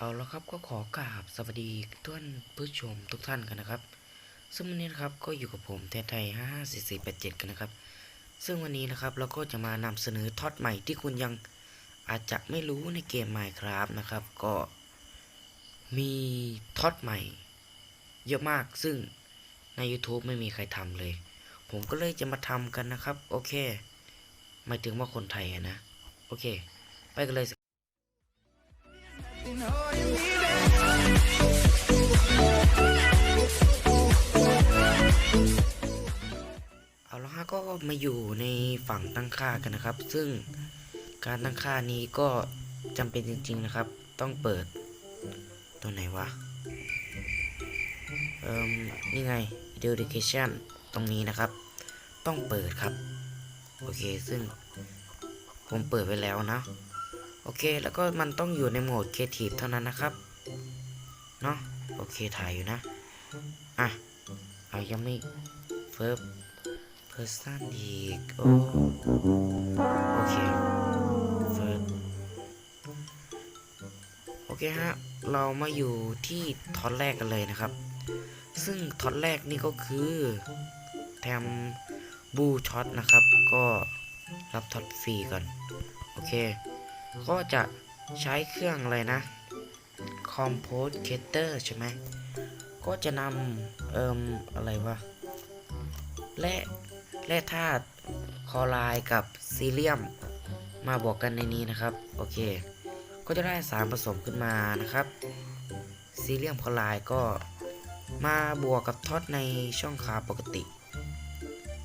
เอาแล้วครับก็ขอกราบสวัสดีทุกท่านผู้ชมทุกท่านกันนะครับ ซึ่งวันนี้นะครับก็อยู่กับผมเทไทย5 4 4 8 7 กันนะครับ ซึ่งวันนี้นะครับเราก็จะมานำเสนอท็อตใหม่ที่คุณยังอาจจะไม่รู้ในเกม Minecraft นะครับ ก็มีท็อตใหม่ เยอะมากซึ่งใน YouTube ไม่มีใครทำเลย ผมก็เลยจะมาทำกันนะครับ โอเคหมายถึงว่าคนไทยนะ โอเค ไปกันเลย เอาละฮะก็มาอยู่ในฝั่งตั้งค่ากันนะครับ ซึ่งการตั้งค่านี้ก็จำเป็นจริง ๆนะครับ ต้องเปิดตัวไหนวะเอ่มนี่ไง education ตรงนี้นะครับ ต้องเปิดครับ โอเคซึ่งผมเปิดไว้แล้วนะ โอเค แล้วก็มันต้องอยู่ในโหมด creative เท่านั้นนะครับ เนาะโอเค ถ่ายอยู่นะ อะ เอายังไม่เฟิร์บเพอร์ซันอีก โอโอเคเฟิร์บโอเคฮะ เรามาอยู่ที่ท็อตแรกกันเลยนะครับ ซึ่งท็อตแรกนี่ก็คือแทมบูช็อตนะครับ ก็รับท็อตฟรีก่อน โอเค ก็จะใช้เครื่องอะไรนะคอมโพสเคเตอร์ใช่ไหม ก็จะนำเอิมอะไรวะแร่แร่ธาตุคอไรด์กับซีเลียมมาบวกกันในนี้นะครับ โอเค ก็จะได้สารผสมขึ้นมานะครับ ซีเลียมคอไรด์ก็มาบวกกับท็อตในช่องคาปกติ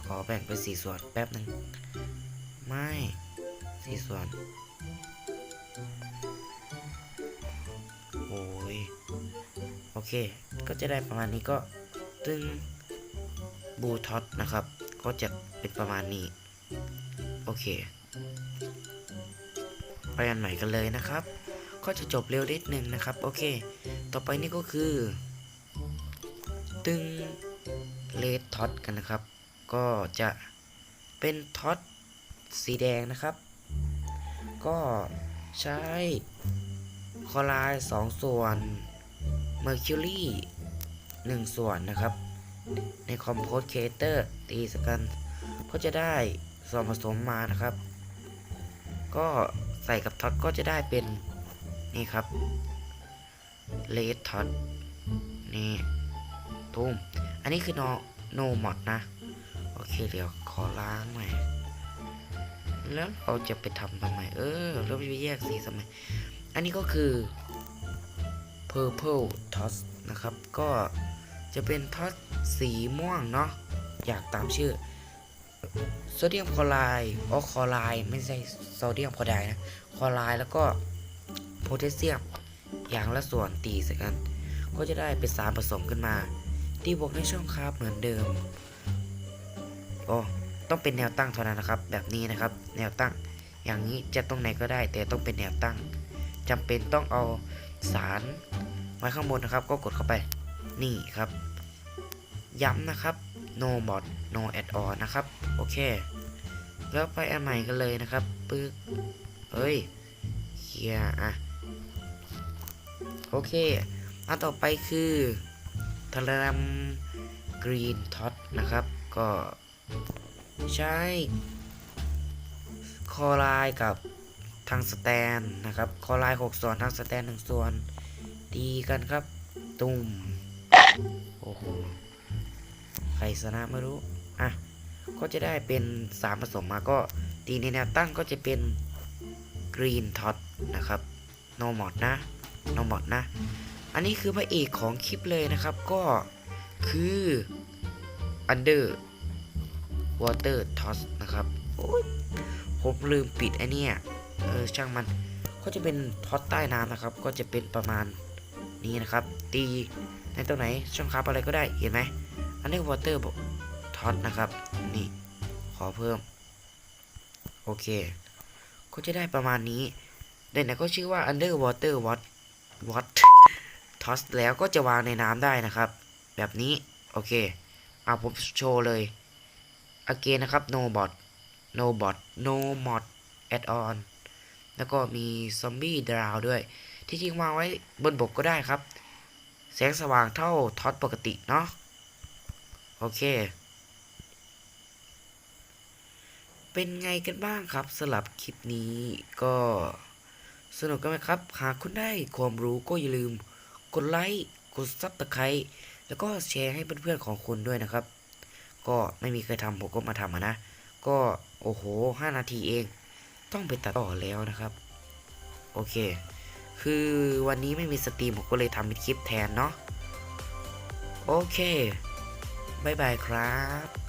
ขอแบ่งเป็นสี่ส่วนแป๊บหนึ่งไม่สี่ส่วน โอเค ก็จะได้ประมาณนี้ก็ตึงบูท็อตนะครับ ก็จะเป็นประมาณนี้ โอเค ไปอันใหม่กันเลยนะครับ ก็จะจบเร็วนิดนึงนะครับ โอเค ต่อไปนี่ก็คือ ตึงเลดท็อตกันนะครับ ก็จะเป็นท็อตสีแดงนะครับ ก็ใช้คอไรด์สองส่วน Mercury 1 ส่วนนะครับ ในคอมโพสเคเตอร์ตีสกันก็จะได้ส่วนผสมมานะครับ ก็ใส่กับท็อตก็จะได้เป็นนี่ครับเลดท็อตนี่ตุ้มอันนี้คือโนโนมอดนะ โอเคเดี๋ยวขอล้างหน่อยแล้วเราจะไปทำทำไม เออ เราไปแยกสีทำไม อันนี้ก็คือ Purple Toss นะครับ ก็จะเป็นท็อตสีม่วงเนาะอยากตามชื่อโซเดียมคลอไรด์อ๋อคลอไรด์ไม่ใช่โซเดียมคลอไรด์นะคลอไรด์แล้วก็โพแทสเซียมอย่างละส่วนตีใส่กัน ก็จะได้เป็นสารผสมขึ้นมาที่บวกในช่องคาบเหมือนเดิมโอ้ต้องเป็นแนวตั้งเท่านั้นนะครับ แบบนี้นะครับ แนวตั้งอย่างนี้จะตรงไหนก็ได้ แต่ต้องเป็นแนวตั้งจำเป็นต้องเอา สารไว้ข้างบนนะครับ ก็กดเข้าไปนี่ครับ ย้ำนะครับ no mod no add on นะครับ โอเค แล้วไปอันใหม่กันเลยนะครับปึ๊กเฮ้ยเคลียอะ โอเคอันต่อไปคือทารมกรีนท็อตนะครับ ก็ใช้คอลน์กับางสแตนนะครับคอไลน์6ส่วนทางสแตน1ส่วนดีกันครับ ตุ่มโอ้โหใครชนะไม่รู้อะก็จะได้เป็นสามผสมมาก็ตีในแนวตั้งก็จะเป็นกรีนท็อตนะครับโนมอดนะโนมอดนะ อันนี้คือพระเอกของคลิปเลยนะครับก็คือ Under Water Toss นะครับโอ้ยผมลืมปิดไอเนี่ย เออช่างมันก็จะเป็นท็อตใต้น้ำนะครับ ก็จะเป็นประมาณนี้นะครับ ตีในตรงไหนช่องคาบอะไรก็ได้เห็นไหม Under Water ท็อตนะครับ นี่ขอเพิ่ม โอเค ก็จะได้ประมาณนี้เด่นก็ชื่อว่า Underwater What What ทอสแล้วก็จะวางในน้ำได้นะครับ แบบนี้โอเคเอาผมโชว์เลย again นะครับ no bot no bot no mod add on แล้วก็มีซอมบี้ดราวด้วย ที่จริงวางไว้บนบกก็ได้ครับ แสงสว่างเท่าท็อตปกติเนาะโอเค เป็นไงกันบ้างครับสำหรับคลิปนี้ก็สนุกกันไหมครับ หากคุณได้ความรู้ก็อย่าลืม กดไลค์กดซับตะไคร้แล้วก็แชร์ให้เพื่อนๆของคุณด้วยนะครับ ก็ไม่มีใครทำผมก็มาทำนะ ก็โอ้โหห้านาทีเอง ต้องไปตัดต่อแล้วนะครับ โอเค คือวันนี้ไม่มีสตรีมผมก็เลยทำเป็นคลิปแทนเนาะโอเคบายบายครับ